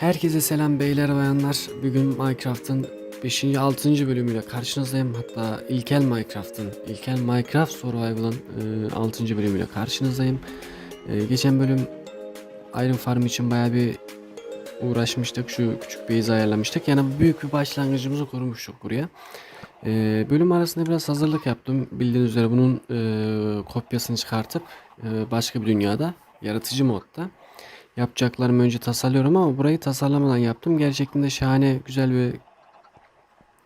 Herkese selam beyler bayanlar. Bugün Minecraft'ın 5. 6. bölümüyle karşınızdayım. Hatta İlkel Minecraft'ın, İlkel Minecraft Survival'ın e, 6. bölümüyle karşınızdayım. E, geçen bölüm Iron Farm için baya bir uğraşmıştık. Şu küçük base'i ayarlamıştık. Yani büyük bir başlangıcımızı kurmuştuk buraya. E, bölüm arasında biraz hazırlık yaptım. Bildiğiniz üzere bunun e, kopyasını çıkartıp e, başka bir dünyada, yaratıcı modda yapacaklarımı önce tasarlıyorum ama burayı tasarlamadan yaptım. Gerçekten de şahane güzel bir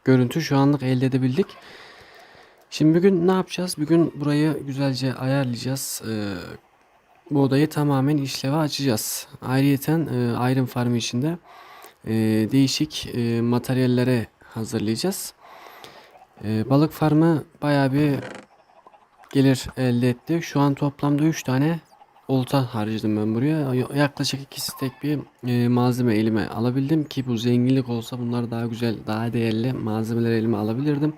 görüntü şu anlık elde edebildik. Şimdi bugün ne yapacağız? Bugün burayı güzelce ayarlayacağız. Ee, bu odayı tamamen işleve açacağız. Ayrıyeten e, Iron Farm içinde e, değişik e, materyallere hazırlayacağız. E, balık farmı bayağı bir gelir elde etti. Şu an toplamda 3 tane olta harcadım ben buraya. Yaklaşık iki stek bir e, malzeme elime alabildim ki bu zenginlik olsa bunlar daha güzel, daha değerli malzemeler elime alabilirdim.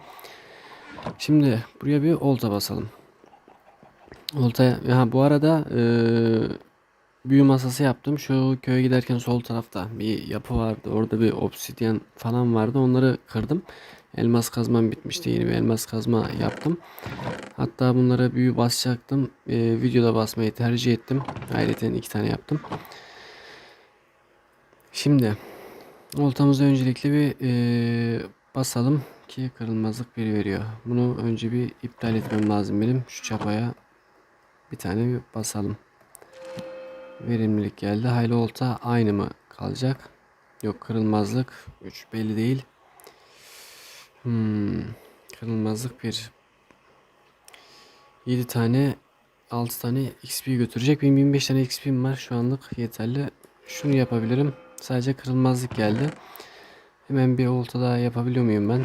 Şimdi buraya bir olta basalım. Oltaya, ha bu arada e, büyü masası yaptım. Şu köye giderken sol tarafta bir yapı vardı. Orada bir obsidyen falan vardı. Onları kırdım. Elmas kazmam bitmişti. Yeni bir elmas kazma yaptım. Hatta bunlara büyü basacaktım. Ee, videoda basmayı tercih ettim. Ayrıca iki tane yaptım. Şimdi oltamızı öncelikle bir e, basalım ki kırılmazlık bir veriyor. Bunu önce bir iptal etmem lazım benim. Şu çapaya bir tane bir basalım. Verimlilik geldi. Hayli olta aynı mı kalacak? Yok kırılmazlık 3 belli değil. Hmm, kırılmazlık bir 7 tane 6 tane XP götürecek. Benim 25 tane XP'm var şu anlık yeterli. Şunu yapabilirim. Sadece kırılmazlık geldi. Hemen bir olta daha yapabiliyor muyum ben?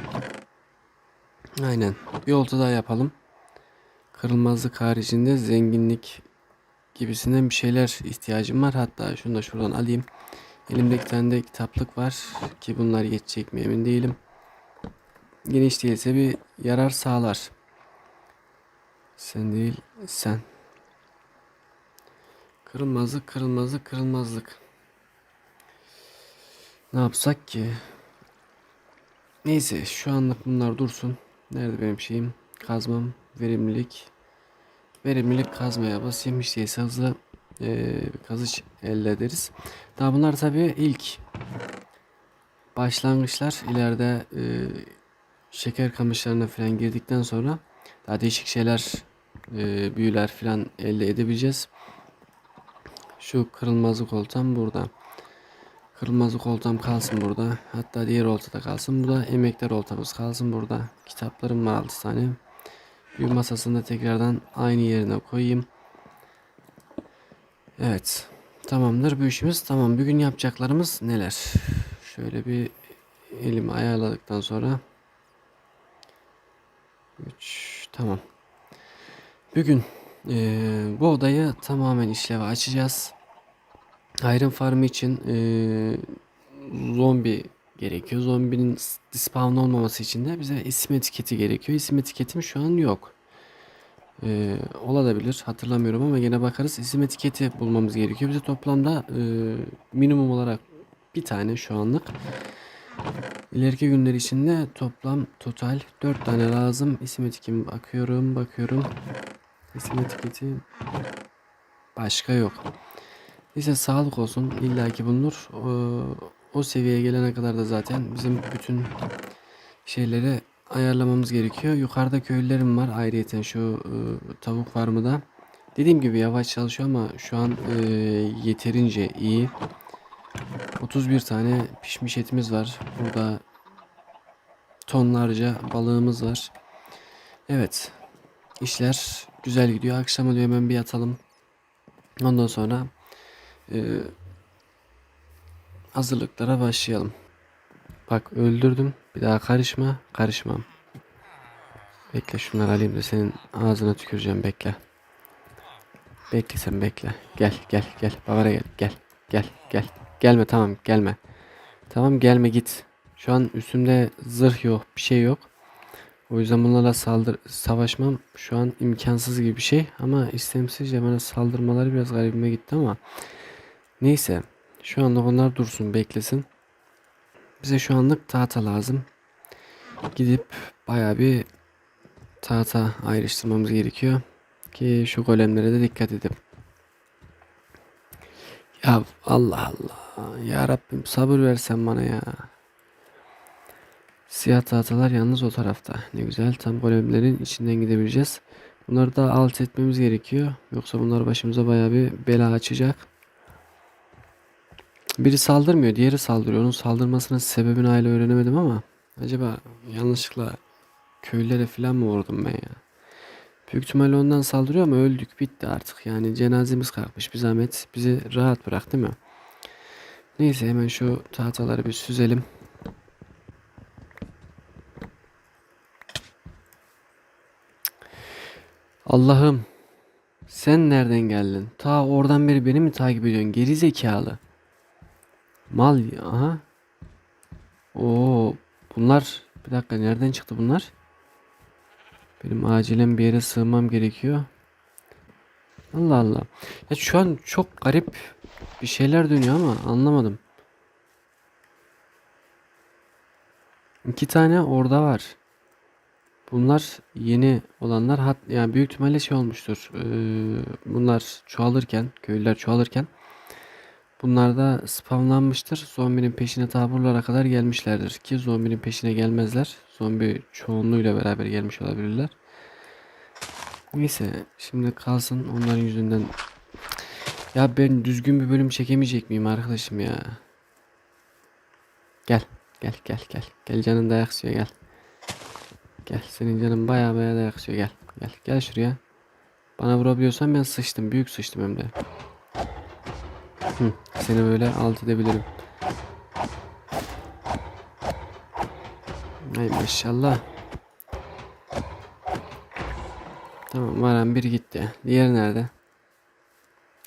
Aynen. Bir olta daha yapalım. Kırılmazlık haricinde zenginlik gibisinden bir şeyler ihtiyacım var. Hatta şunu da şuradan alayım. Elimde iki tane de kitaplık var ki bunlar yetecek mi emin değilim. Geniş değilse bir yarar sağlar. Sen değil sen. Kırılmazlık kırılmazlık kırılmazlık. Ne yapsak ki? Neyse şu anlık bunlar dursun. Nerede benim şeyim? Kazmam, verimlilik. Verimlilik kazmaya basayım. Hiç değilse hızlı e, kazıç elde ederiz. Daha bunlar tabii ilk başlangıçlar. ileride e, şeker kamışlarına falan girdikten sonra daha değişik şeyler e, büyüler falan elde edebileceğiz. Şu kırılmazlık oltam burada. Kırılmazlık oltam kalsın burada. Hatta diğer olta da kalsın. Bu da emekler oltamız kalsın burada. Kitaplarım var 6 tane. Bir masasında tekrardan aynı yerine koyayım. Evet. Tamamdır bu işimiz. Tamam. Bugün yapacaklarımız neler? Şöyle bir elimi ayarladıktan sonra 3 tamam. Bugün e, bu odayı tamamen işleve açacağız. Iron Farm için e, zombi gerekiyor. Zombinin spawn olmaması için de bize isim etiketi gerekiyor. İsim etiketim şu an yok. E, olabilir hatırlamıyorum ama yine bakarız. İsim etiketi bulmamız gerekiyor. Bize toplamda e, minimum olarak bir tane şu anlık. İleriki günler içinde toplam total 4 tane lazım. İsim etikim bakıyorum bakıyorum. İsim etiketi başka yok. Neyse sağlık olsun illaki bulunur. O, o seviyeye gelene kadar da zaten bizim bütün şeyleri ayarlamamız gerekiyor. Yukarıda köylülerim var ayrıyeten şu e, tavuk farmı. Dediğim gibi yavaş çalışıyor ama şu an e, yeterince iyi. 31 tane pişmiş etimiz var. Burada tonlarca balığımız var. Evet. İşler güzel gidiyor. Akşama diyor hemen bir yatalım. Ondan sonra e, hazırlıklara başlayalım. Bak öldürdüm. Bir daha karışma. Karışmam. Bekle şunları alayım da senin ağzına tüküreceğim bekle. Bekle sen bekle. Gel gel gel. Bavara gel. Gel. Gel gel. Gelme tamam gelme. Tamam gelme git. Şu an üstümde zırh yok bir şey yok. O yüzden bunlarla saldır savaşmam şu an imkansız gibi bir şey. Ama istemsizce bana saldırmaları biraz garibime gitti ama. Neyse. Şu anlık onlar dursun beklesin. Bize şu anlık tahta lazım. Gidip bayağı bir tahta ayrıştırmamız gerekiyor. Ki şu golemlere de dikkat edip. Ya Allah Allah. Ya Rabbim sabır versen bana ya. Siyah tahtalar yalnız o tarafta. Ne güzel tam golemlerin içinden gidebileceğiz. Bunları da alt etmemiz gerekiyor. Yoksa bunlar başımıza bayağı bir bela açacak. Biri saldırmıyor, diğeri saldırıyor. Onun saldırmasının sebebini hala öğrenemedim ama acaba yanlışlıkla köylere falan mı vurdum ben ya? Büyük ihtimalle ondan saldırıyor ama öldük bitti artık. Yani cenazemiz kalkmış bir zahmet bizi rahat bırak değil mi? Neyse hemen şu tahtaları bir süzelim. Allah'ım sen nereden geldin? Ta oradan beri beni mi takip ediyorsun? Geri zekalı. Mal ya. Aha. Oo, bunlar bir dakika nereden çıktı bunlar? Benim acilen bir yere sığmam gerekiyor. Allah Allah. Ya şu an çok garip bir şeyler dönüyor ama anlamadım. İki tane orada var. Bunlar yeni olanlar hat yani büyük ihtimalle şey olmuştur. Ee, bunlar çoğalırken, köylüler çoğalırken bunlar da spamlanmıştır. Zombinin peşine taburlara kadar gelmişlerdir ki zombinin peşine gelmezler. Zombi çoğunluğuyla beraber gelmiş olabilirler. Neyse şimdi kalsın onların yüzünden. Ya ben düzgün bir bölüm çekemeyecek miyim arkadaşım ya? Gel gel gel gel. Gel canın dayak istiyor gel. Gel senin canın baya baya dayak istiyor gel. Gel gel şuraya. Bana vurabiliyorsan ben sıçtım. Büyük sıçtım hem de. Hı, seni böyle alt edebilirim. Ay maşallah. Tamam varan bir gitti. Diğeri nerede?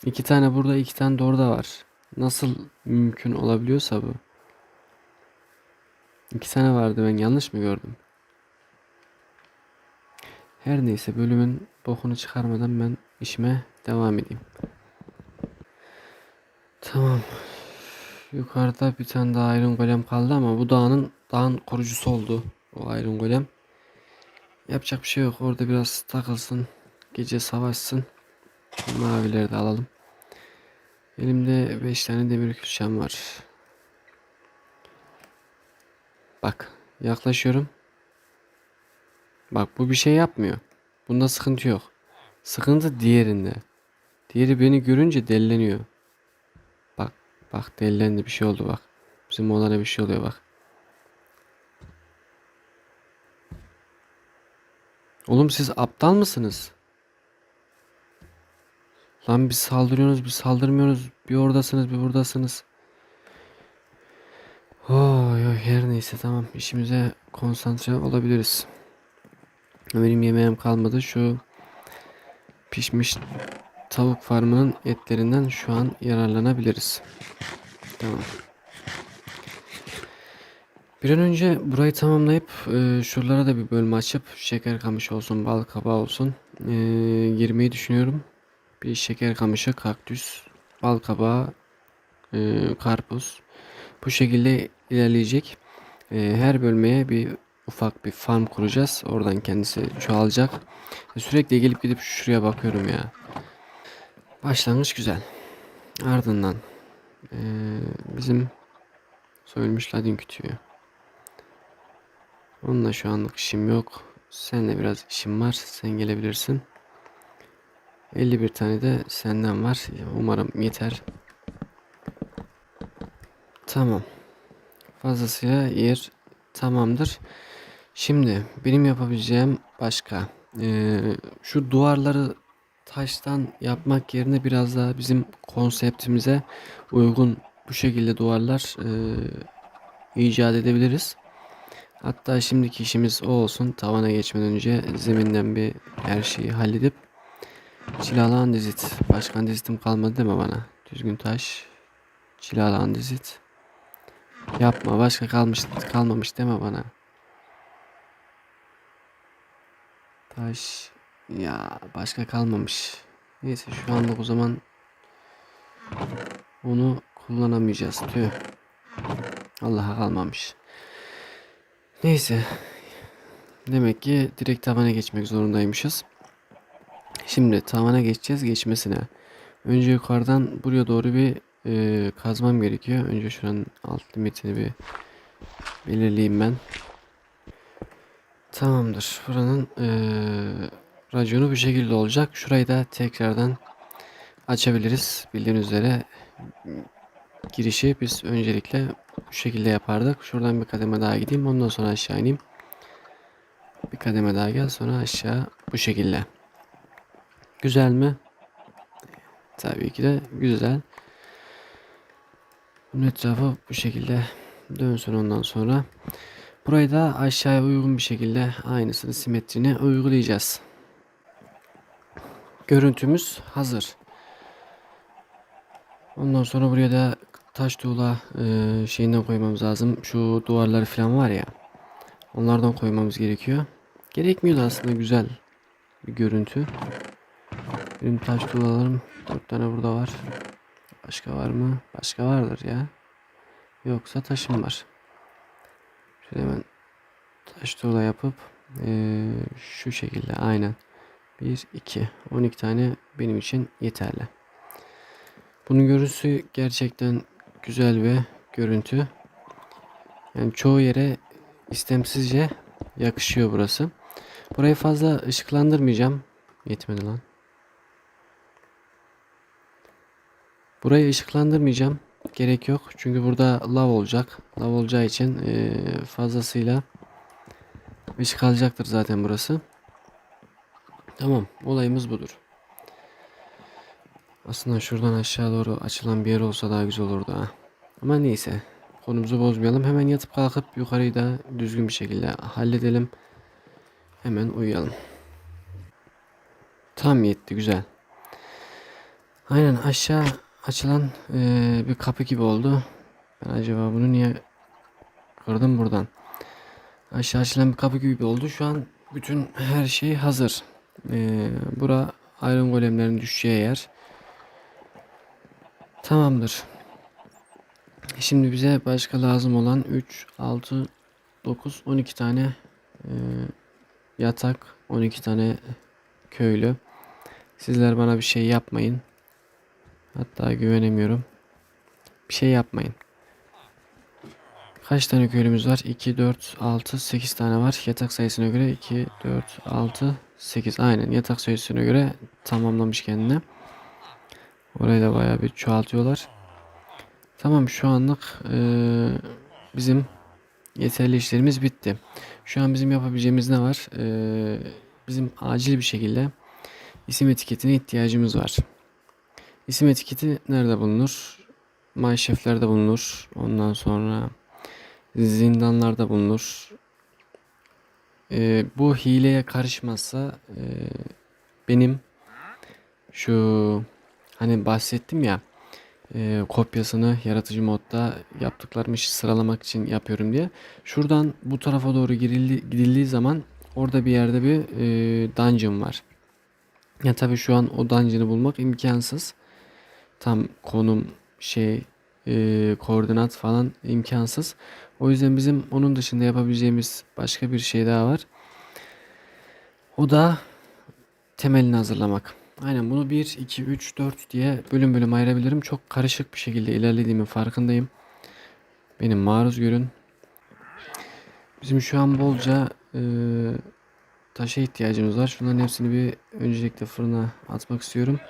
İki tane burada iki tane de orada var. Nasıl mümkün olabiliyorsa bu. İki tane vardı ben yanlış mı gördüm? Her neyse bölümün bokunu çıkarmadan ben işime devam edeyim. Tamam. Yukarıda bir tane daha Iron Golem kaldı ama bu dağın dağın korucusu oldu o Iron Golem. Yapacak bir şey yok. Orada biraz takılsın. Gece savaşsın. Mavileri de alalım. Elimde 5 tane demir külçem var. Bak yaklaşıyorum. Bak bu bir şey yapmıyor. Bunda sıkıntı yok. Sıkıntı diğerinde. Diğeri beni görünce delleniyor. Bak bak dellendi bir şey oldu bak. Bizim oğlana bir şey oluyor bak. Oğlum siz aptal mısınız? Lan bir saldırıyorsunuz bir saldırmıyorsunuz. Bir oradasınız bir buradasınız. Oy oy her neyse tamam işimize konsantre olabiliriz. Benim yemeğim kalmadı. Şu pişmiş tavuk farmının etlerinden şu an yararlanabiliriz. Tamam. Bir an önce burayı tamamlayıp e, şuralara da bir bölme açıp şeker kamışı olsun, bal kabağı olsun e, girmeyi düşünüyorum. Bir şeker kamışı, kaktüs, bal kabağı, e, karpuz bu şekilde ilerleyecek. E, her bölmeye bir ufak bir farm kuracağız. Oradan kendisi çoğalacak. Sürekli gelip gidip şuraya bakıyorum ya. Başlangıç güzel. Ardından ee, bizim soyulmuş ladin kütüğü. Onunla şu anlık işim yok. Seninle biraz işim var. Sen gelebilirsin. 51 tane de senden var. Umarım yeter. Tamam. Fazlasıyla yer tamamdır. Şimdi benim yapabileceğim başka. Ee, şu duvarları taştan yapmak yerine biraz daha bizim konseptimize uygun bu şekilde duvarlar e, icat edebiliriz. Hatta şimdiki işimiz o olsun. Tavana geçmeden önce zeminden bir her şeyi halledip cilalan dizit. Başkan dizitim kalmadı deme bana. Düzgün taş. Cilalan dizit. Yapma başka kalmış kalmamış deme bana. Taş ya başka kalmamış. Neyse şu anlık o zaman onu kullanamayacağız. Tüh. Allah'a kalmamış. Neyse. Demek ki direkt tavana geçmek zorundaymışız. Şimdi tavana geçeceğiz geçmesine. Önce yukarıdan buraya doğru bir e, kazmam gerekiyor. Önce şuranın alt limitini bir belirleyeyim ben. Tamamdır. Buranın e, raconu bu şekilde olacak. Şurayı da tekrardan açabiliriz. Bildiğiniz üzere girişi biz öncelikle bu şekilde yapardık. Şuradan bir kademe daha gideyim. Ondan sonra aşağı ineyim. Bir kademe daha gel sonra aşağı bu şekilde. Güzel mi? Tabii ki de güzel. Bunun etrafı bu şekilde dönsün ondan sonra. Burayı da aşağıya uygun bir şekilde aynısını simetrini uygulayacağız. Görüntümüz hazır. Ondan sonra buraya da taş tuğla e, şeyinden koymamız lazım. Şu duvarlar falan var ya. Onlardan koymamız gerekiyor. Gerekmiyordu aslında güzel bir görüntü. Benim taş tuğlalarım 4 tane burada var. Başka var mı? Başka vardır ya. Yoksa taşım var. Şöyle hemen taş tuğla yapıp eee, şu şekilde aynen. 1, 2, 12 tane benim için yeterli. Bunun görüntüsü gerçekten güzel bir görüntü. Yani çoğu yere istemsizce yakışıyor burası. Burayı fazla ışıklandırmayacağım. Yetmedi lan. Burayı ışıklandırmayacağım. Gerek yok. Çünkü burada lav olacak. Lav olacağı için eee, fazlasıyla ışık alacaktır zaten burası. Tamam. Olayımız budur. Aslında şuradan aşağı doğru açılan bir yer olsa daha güzel olurdu ha. Ama neyse. Konumuzu bozmayalım. Hemen yatıp kalkıp yukarıyı da düzgün bir şekilde halledelim. Hemen uyuyalım. Tam yetti. Güzel. Aynen aşağı açılan eee, bir kapı gibi oldu. Ben acaba bunu niye kırdım buradan? Aşağı açılan bir kapı gibi oldu. Şu an bütün her şey hazır. Eee bura iron golemlerin düşeceği yer. Tamamdır. Şimdi bize başka lazım olan 3, 6, 9, 12 tane eee, yatak, 12 tane köylü. Sizler bana bir şey yapmayın. Hatta güvenemiyorum. Bir şey yapmayın. Kaç tane köylümüz var? 2, 4, 6, 8 tane var. Yatak sayısına göre 2, 4, 6, 8. Aynen yatak sayısına göre tamamlamış kendine. Orayı da bayağı bir çoğaltıyorlar. Tamam şu anlık eee, bizim yeterli işlerimiz bitti. Şu an bizim yapabileceğimiz ne var? Eee, bizim acil bir şekilde isim etiketine ihtiyacımız var. İsim etiketi nerede bulunur? Mineshaft'lerde bulunur. Ondan sonra zindanlarda bulunur. Ee, bu hileye karışmazsa e, benim şu hani bahsettim ya e, kopyasını yaratıcı modda yaptıklarımı sıralamak için yapıyorum diye. Şuradan bu tarafa doğru girildi, gidildiği zaman orada bir yerde bir e, dungeon var. Ya tabii şu an o dungeon'ı bulmak imkansız. Tam konum şey e, koordinat falan imkansız. O yüzden bizim onun dışında yapabileceğimiz başka bir şey daha var. O da temelini hazırlamak. Aynen bunu 1, 2, 3, 4 diye bölüm bölüm ayırabilirim. Çok karışık bir şekilde ilerlediğimin farkındayım. Benim maruz görün. Bizim şu an bolca e, taşa ihtiyacımız var. Şunların hepsini bir öncelikle fırına atmak istiyorum.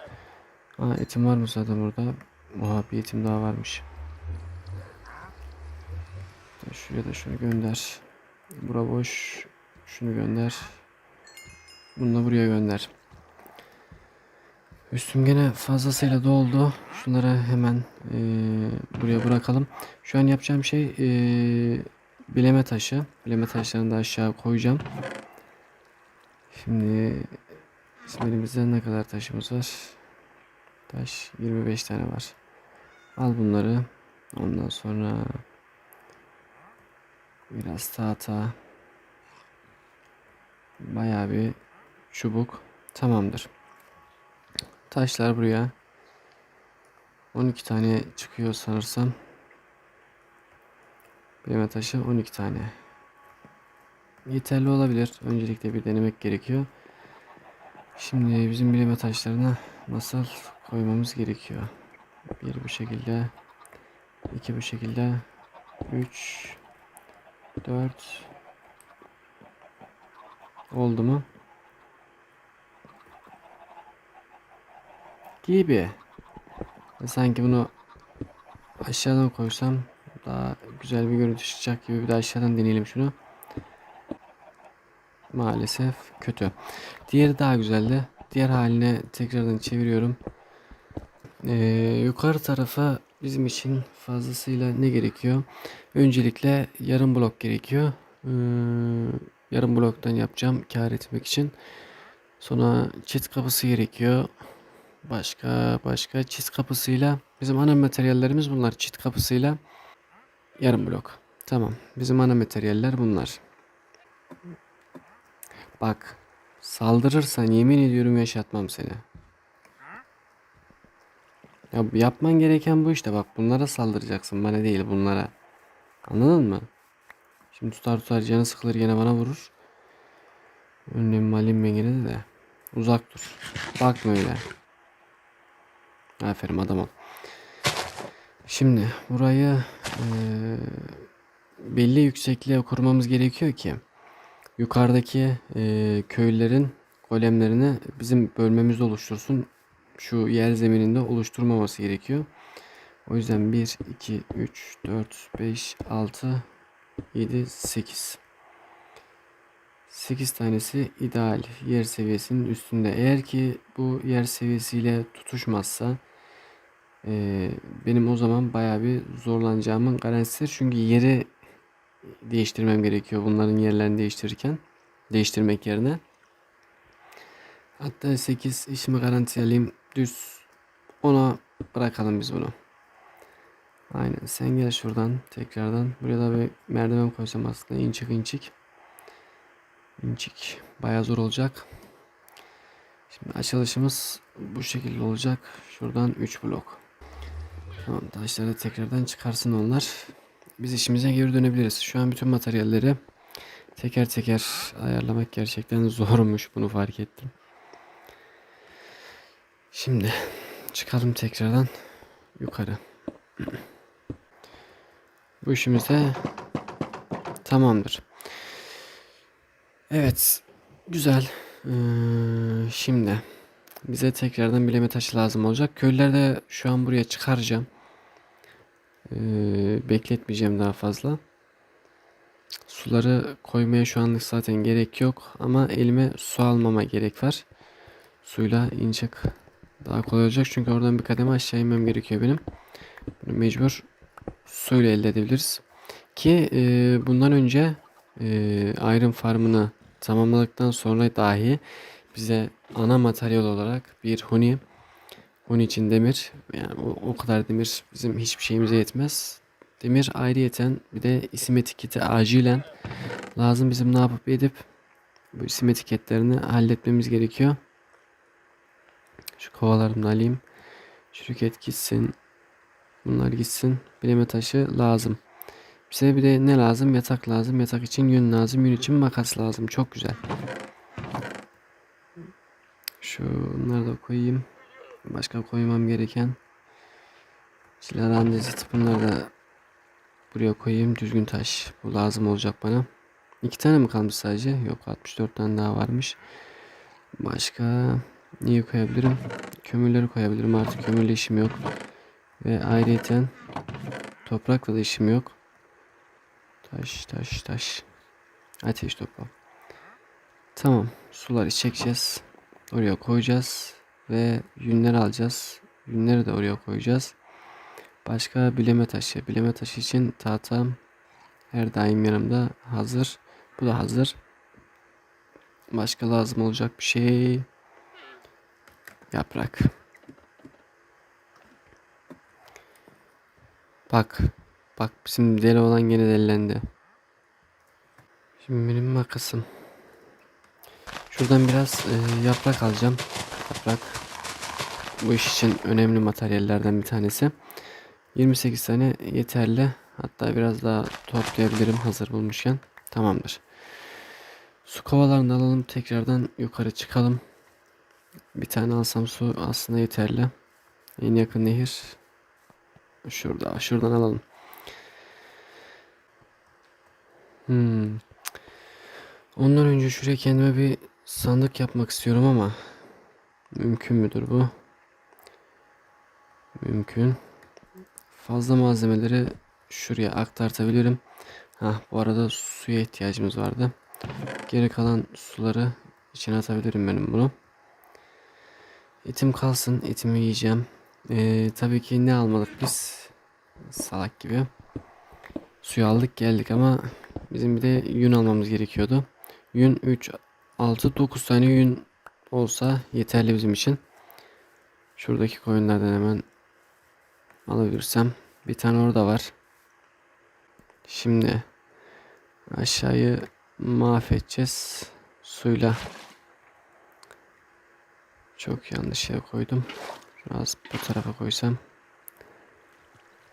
Aa, etim var mı zaten burada? Oha bir etim daha varmış. Şuraya da şunu gönder. Bura boş. Şunu gönder. Bunu da buraya gönder. Üstüm gene fazlasıyla doldu. Şunları hemen eee, buraya bırakalım. Şu an yapacağım şey eee, bileme taşı. Bileme taşlarını da aşağı koyacağım. Şimdi bizim elimizde ne kadar taşımız var? Taş 25 tane var. Al bunları. Ondan sonra biraz tahta. Bayağı bir çubuk. Tamamdır. Taşlar buraya. 12 tane çıkıyor sanırsam. Bileme taşı 12 tane. Yeterli olabilir. Öncelikle bir denemek gerekiyor. Şimdi bizim bileme taşlarına nasıl koymamız gerekiyor. Bir bu şekilde. iki bu şekilde. Üç. Dört. Oldu mu? Gibi. E, Sanki bunu aşağıdan koysam daha güzel bir görüntü çıkacak gibi bir de aşağıdan deneyelim şunu. Maalesef kötü. Diğeri daha güzeldi. Diğer haline tekrardan çeviriyorum. Ee, yukarı tarafa bizim için fazlasıyla ne gerekiyor? Öncelikle yarım blok gerekiyor. Ee, yarım bloktan yapacağım kar etmek için. Sonra çift kapısı gerekiyor. Başka başka çift kapısıyla bizim ana materyallerimiz bunlar. Çift kapısıyla yarım blok. Tamam. Bizim ana materyaller bunlar. Bak saldırırsan yemin ediyorum yaşatmam seni. Ya yapman gereken bu işte bak bunlara saldıracaksın bana değil bunlara. Anladın mı? Şimdi tutar tutar canı sıkılır gene bana vurur. Önlem malim gene de uzak dur. Bakma öyle. Aferin adam ol. Şimdi burayı eee, belli yüksekliğe kurmamız gerekiyor ki yukarıdaki eee köylülerin golemlerini bizim bölmemiz oluştursun. Şu yer zemininde oluşturmaması gerekiyor. O yüzden 1, 2, 3, 4, 5, 6, 7, 8. 8 tanesi ideal yer seviyesinin üstünde. Eğer ki bu yer seviyesiyle tutuşmazsa eee, benim o zaman bayağı bir zorlanacağımın garantisidir. Çünkü yeri değiştirmem gerekiyor bunların yerlerini değiştirirken. Değiştirmek yerine. Hatta 8 işimi garanti alayım. Düz ona bırakalım biz bunu. Aynen sen gel şuradan tekrardan. Buraya da bir merdiven koysam aslında inçik inçik. İncik. Bayağı zor olacak. Şimdi açılışımız bu şekilde olacak. Şuradan 3 blok. Tamam taşları tekrardan çıkarsın onlar. Biz işimize geri dönebiliriz. Şu an bütün materyalleri teker teker ayarlamak gerçekten zormuş. Bunu fark ettim. Şimdi çıkalım tekrardan yukarı. Bu işimiz de tamamdır. Evet. Güzel. Ee, şimdi bize tekrardan bileme taşı lazım olacak. Köylüleri de şu an buraya çıkaracağım. Ee, bekletmeyeceğim daha fazla. Suları koymaya şu anlık zaten gerek yok. Ama elime su almama gerek var. Suyla inecek daha kolay olacak. Çünkü oradan bir kademe aşağı inmem gerekiyor benim. Bunu mecbur suyla elde edebiliriz. Ki e, bundan önce e, Iron Farm'ını tamamladıktan sonra dahi bize ana materyal olarak bir huni huni için demir yani o, o kadar demir bizim hiçbir şeyimize yetmez. Demir ayrıyeten bir de isim etiketi acilen lazım bizim ne yapıp edip bu isim etiketlerini halletmemiz gerekiyor. Şu kovalarımı alayım. Şirket gitsin. Bunlar gitsin. Bileme taşı lazım. Bize bir de ne lazım? Yatak lazım. Yatak için yün lazım. Yün için makas lazım. Çok güzel. Şunları da koyayım. Başka koymam gereken. Silah andezit. Bunları da buraya koyayım. Düzgün taş. Bu lazım olacak bana. İki tane mi kalmış sadece? Yok 64 tane daha varmış. Başka neyi koyabilirim? Kömürleri koyabilirim. Artık kömürle işim yok. Ve ayrıyeten toprakla da işim yok. Taş taş taş. Ateş topla. Tamam. Suları çekeceğiz. Oraya koyacağız. Ve yünleri alacağız. Yünleri de oraya koyacağız. Başka bileme taşı. Bileme taşı için tahtam her daim yanımda hazır. Bu da hazır. Başka lazım olacak bir şey. Yaprak. Bak. Bak bizim deli olan gene delilendi. Şimdi benim makasım. Şuradan biraz e, yaprak alacağım. Yaprak. bu iş için önemli materyallerden bir tanesi. 28 tane yeterli. Hatta biraz daha toplayabilirim hazır bulmuşken. Tamamdır. Su kovalarını alalım. Tekrardan yukarı çıkalım. Bir tane alsam su aslında yeterli. En yakın nehir şurada. Şuradan alalım. Hmm. Ondan önce şuraya kendime bir sandık yapmak istiyorum ama mümkün müdür bu? Mümkün. Fazla malzemeleri şuraya aktartabilirim. Ha bu arada suya ihtiyacımız vardı. Geri kalan suları içine atabilirim benim bunu. Etim kalsın. Etimi yiyeceğim. Ee, tabii ki ne almadık biz? Salak gibi. Suyu aldık geldik ama bizim bir de yün almamız gerekiyordu. Yün 3, 6, 9 tane yün olsa yeterli bizim için. Şuradaki koyunlardan hemen alabilirsem. Bir tane orada var. Şimdi aşağıyı mahvedeceğiz suyla. Çok yanlış yere koydum. Biraz bu tarafa koysam.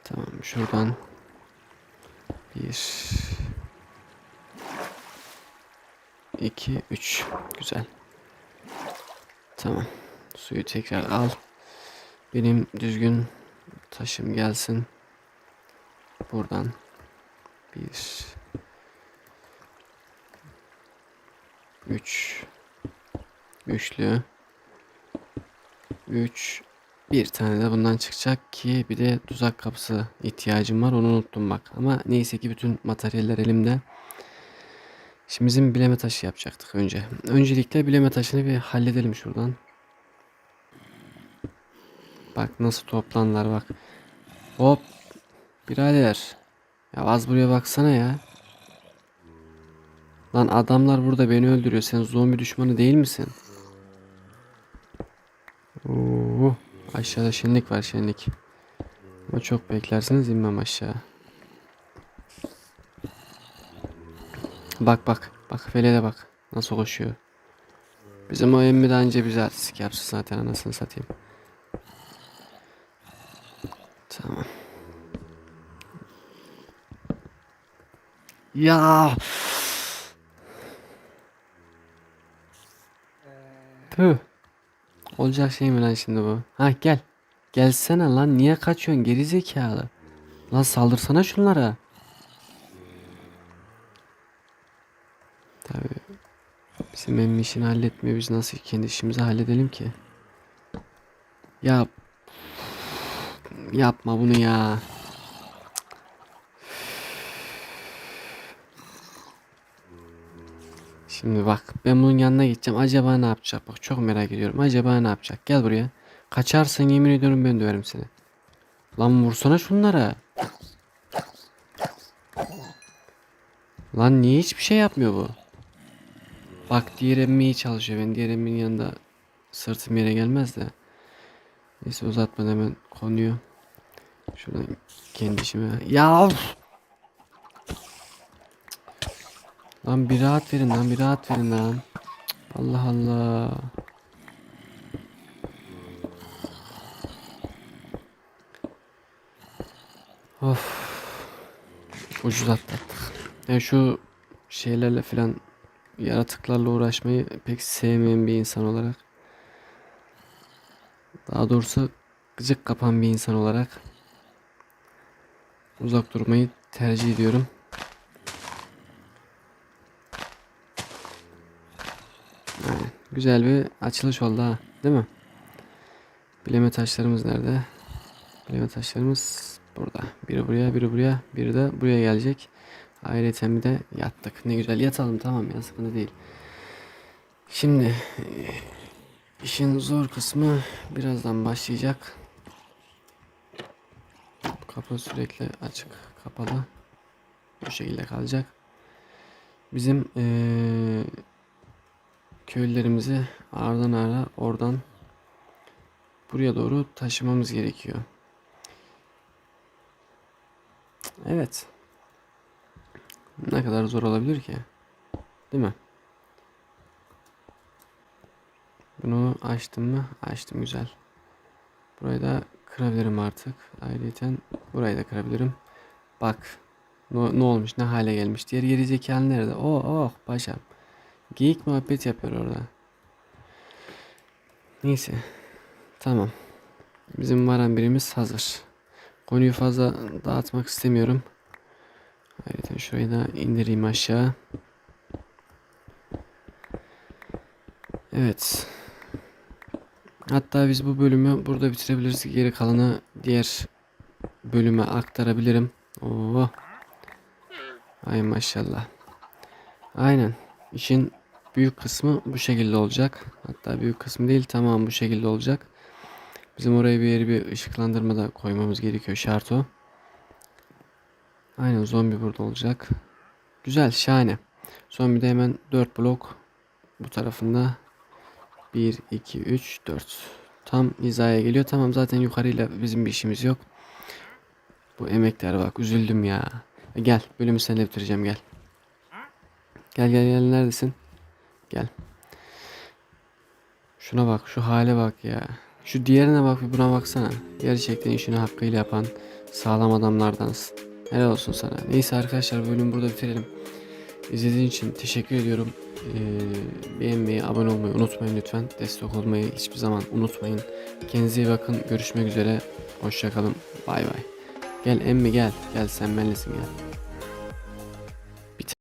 Tamam şuradan bir iki üç güzel. Tamam. Suyu tekrar al. Benim düzgün taşım gelsin. Buradan bir üç üçlü 3 bir tane de bundan çıkacak ki bir de tuzak kapısı ihtiyacım var onu unuttum bak. Ama neyse ki bütün materyaller elimde. Şimdi bizim bileme taşı yapacaktık önce. Öncelikle bileme taşını bir halledelim şuradan. Bak nasıl toplanlar bak. Hop. Birader. Ya az buraya baksana ya. Lan adamlar burada beni öldürüyor. Sen zombi düşmanı değil misin? Oo, aşağıda şenlik var şenlik. Ama çok beklersiniz inmem aşağı. Bak bak. Bak Fele'de bak. Nasıl koşuyor. Bizim o emmi de anca bize artistik yapsın zaten anasını satayım. Tamam. Ya. Tüh. Olacak şey mi lan şimdi bu? Ha gel. Gelsene lan niye kaçıyorsun geri zekalı? Lan saldırsana şunlara. Tabi bizim emmi işini halletmiyor. Biz nasıl kendi işimizi halledelim ki? Ya yapma bunu ya. Şimdi bak ben bunun yanına gideceğim. Acaba ne yapacak? Bak çok merak ediyorum. Acaba ne yapacak? Gel buraya. Kaçarsan yemin ediyorum ben döverim seni. Lan vursana şunlara. Lan niye hiçbir şey yapmıyor bu? Bak diğer emmi iyi çalışıyor. Ben diğer emminin yanında sırtım yere gelmez de. Neyse uzatmadan hemen konuyu. Şuradan kendi işime. Ya of! Lan bir rahat verin lan bir rahat verin lan. Allah Allah. Of. Ucuz atlattık. Yani şu şeylerle filan yaratıklarla uğraşmayı pek sevmeyen bir insan olarak. Daha doğrusu gıcık kapan bir insan olarak uzak durmayı tercih ediyorum. Güzel bir açılış oldu ha. Değil mi? Bileme taşlarımız nerede? Bileme taşlarımız burada. Biri buraya, biri buraya, biri de buraya gelecek. Ayrıca bir de yattık. Ne güzel yatalım tamam ya sıkıntı değil. Şimdi e, işin zor kısmı birazdan başlayacak. Kapı sürekli açık kapalı. Bu şekilde kalacak. Bizim eee köylülerimizi aradan ara oradan buraya doğru taşımamız gerekiyor. Evet. Ne kadar zor olabilir ki? Değil mi? Bunu açtım mı? Açtım güzel. Burayı da kırabilirim artık. Ayrıca burayı da kırabilirim. Bak. Ne, ne olmuş ne hale gelmiş. Diğer geri zekalı nerede? Oh oh paşam. Geyik muhabbet yapıyor orada. Neyse. Tamam. Bizim varan birimiz hazır. Konuyu fazla dağıtmak istemiyorum. Ayrıca şurayı da indireyim aşağı. Evet. Hatta biz bu bölümü burada bitirebiliriz. Geri kalanı diğer bölüme aktarabilirim. Oo. Ay maşallah. Aynen. İşin büyük kısmı bu şekilde olacak. Hatta büyük kısmı değil tamam bu şekilde olacak. Bizim oraya bir yeri bir ışıklandırma da koymamız gerekiyor şart o. Aynen zombi burada olacak. Güzel şahane. Zombi de hemen 4 blok bu tarafında 1, 2, 3, 4. Tam hizaya geliyor. Tamam zaten yukarıyla bizim bir işimiz yok. Bu emekler bak üzüldüm ya. E, Gel bölümü seninle bitireceğim gel. Gel gel gel neredesin? Gel. Şuna bak şu hale bak ya. Şu diğerine bak bir buna baksana. Gerçekten işini hakkıyla yapan sağlam adamlardansın. Helal olsun sana. Neyse arkadaşlar bölümü burada bitirelim. İzlediğiniz için teşekkür ediyorum. Ee, beğenmeyi, abone olmayı unutmayın lütfen. Destek olmayı hiçbir zaman unutmayın. Kendinize iyi bakın. Görüşmek üzere. Hoşçakalın. Bay bay. Gel emmi gel. Gel sen benlesin gel.